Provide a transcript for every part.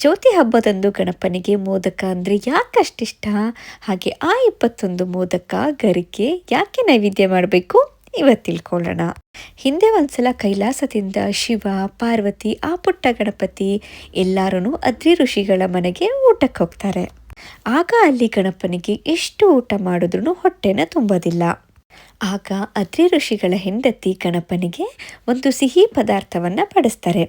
ಜ್ಯೋತಿ ಹಬ್ಬದಂದು ಗಣಪನಿಗೆ ಮೋದಕ ಅಂದರೆ ಯಾಕಷ್ಟಿಷ್ಟ? ಹಾಗೆ ಆ ಇಪ್ಪತ್ತೊಂದು ಮೋದಕ ಗರಿಕೆ ಯಾಕೆ ನೈವೇದ್ಯ ಮಾಡಬೇಕು? ಇವತ್ತು ತಿಳ್ಕೊಳ್ಳೋಣ. ಹಿಂದೆ ಒಂದ್ಸಲ ಕೈಲಾಸದಿಂದ ಶಿವ, ಪಾರ್ವತಿ, ಆ ಪುಟ್ಟ ಗಣಪತಿ ಎಲ್ಲರೂ ಅದ್ರಿ ಋಷಿಗಳ ಮನೆಗೆ ಊಟಕ್ಕೆ ಹೋಗ್ತಾರೆ ಆಗ ಅಲ್ಲಿ ಗಣಪನಿಗೆ ಎಷ್ಟು ಊಟ ಮಾಡಿದ್ರೂ ಹೊಟ್ಟೆನ ತುಂಬೋದಿಲ್ಲ. ಆಗ ಅದ್ರಿ ಋಷಿಗಳ ಹೆಂಡತಿ ಗಣಪನಿಗೆ ಒಂದು ಸಿಹಿ ಪದಾರ್ಥವನ್ನು ಬಡಿಸ್ತಾರೆ.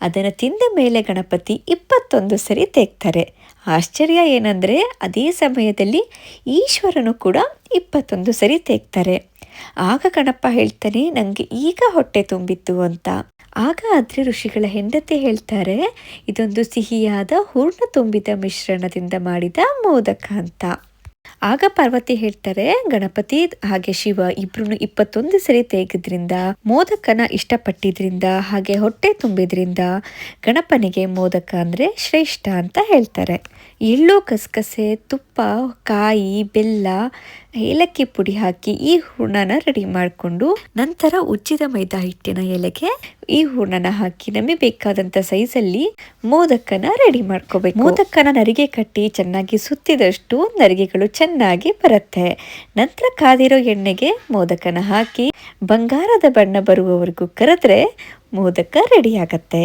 ಅದನ್ನು ತಿಂದ ಮೇಲೆ ಗಣಪತಿ ಇಪ್ಪತ್ತೊಂದು ಸರಿ ತೇಗ್ತಾರೆ. ಆಶ್ಚರ್ಯ ಏನಂದರೆ ಅದೇ ಸಮಯದಲ್ಲಿ ಈಶ್ವರನು ಕೂಡ ಇಪ್ಪತ್ತೊಂದು ಸರಿ ತೇಗ್ತಾರೆ. ಆಗ ಗಣಪ ಹೇಳ್ತಾನೆ ನನಗೆ ಈಗ ಹೊಟ್ಟೆ ತುಂಬಿತ್ತು ಅಂತ. ಆಗ ಅದ್ರಿ ಋಷಿಗಳ ಹೆಂಡತಿ ಹೇಳ್ತಾರೆ, ಇದೊಂದು ಸಿಹಿಯಾದ ಹೂರ್ಣ ತುಂಬಿದ ಮಿಶ್ರಣದಿಂದ ಮಾಡಿದ ಮೋದಕ ಅಂತ. ಆಗ ಪಾರ್ವತಿ ಹೇಳ್ತಾರೆ, ಗಣಪತಿ ಹಾಗೆ ಶಿವ ಇಬ್ರು ಇಪ್ಪತ್ತೊಂದು ಸರಿ ತೆಗೆದ್ರಿಂದ, ಮೋದಕನ ಇಷ್ಟಪಟ್ಟಿದ್ರಿಂದ, ಹಾಗೆ ಹೊಟ್ಟೆ ತುಂಬಿದ್ರಿಂದ ಗಣಪನಿಗೆ ಮೋದಕ ಅಂದರೆ ಶ್ರೇಷ್ಠ ಅಂತ ಹೇಳ್ತಾರೆ. ಎಳ್ಳು ಕಸಕಸೆ, ತುಪ್ಪ, ಕಾಯಿ, ಬೆಲ್ಲ ಏಲಕ್ಕಿ ಪುಡಿ ಹಾಕಿ ಈ ಹೂರ್ಣನ ರೆಡಿ ಮಾಡಿಕೊಂಡು ನಂತರ ಉಜ್ಜಿದ ಮೈದಾ ಹಿಟ್ಟಿನ ಎಲೆಗೆ ಈ ಹೂರ್ಣನ ಹಾಕಿ ನಮಗೆ ಬೇಕಾದಂಥ ಸೈಜಲ್ಲಿ ಮೋದಕನ ರೆಡಿ ಮಾಡ್ಕೋಬೇಕು. ಮೋದಕನ ನರಿಗೆ ಕಟ್ಟಿ ಚೆನ್ನಾಗಿ ಸುತ್ತಿದಷ್ಟು ನರಿಗೆಗಳು ಚೆನ್ನಾಗಿ ಬರುತ್ತೆ. ನಂತರ ಕಾದಿರೋ ಎಣ್ಣೆಗೆ ಮೋದಕನ ಹಾಕಿ ಬಂಗಾರದ ಬಣ್ಣ ಬರುವವರೆಗೂ ಕರೆದ್ರೆ ಮೋದಕ ರೆಡಿ ಆಗತ್ತೆ.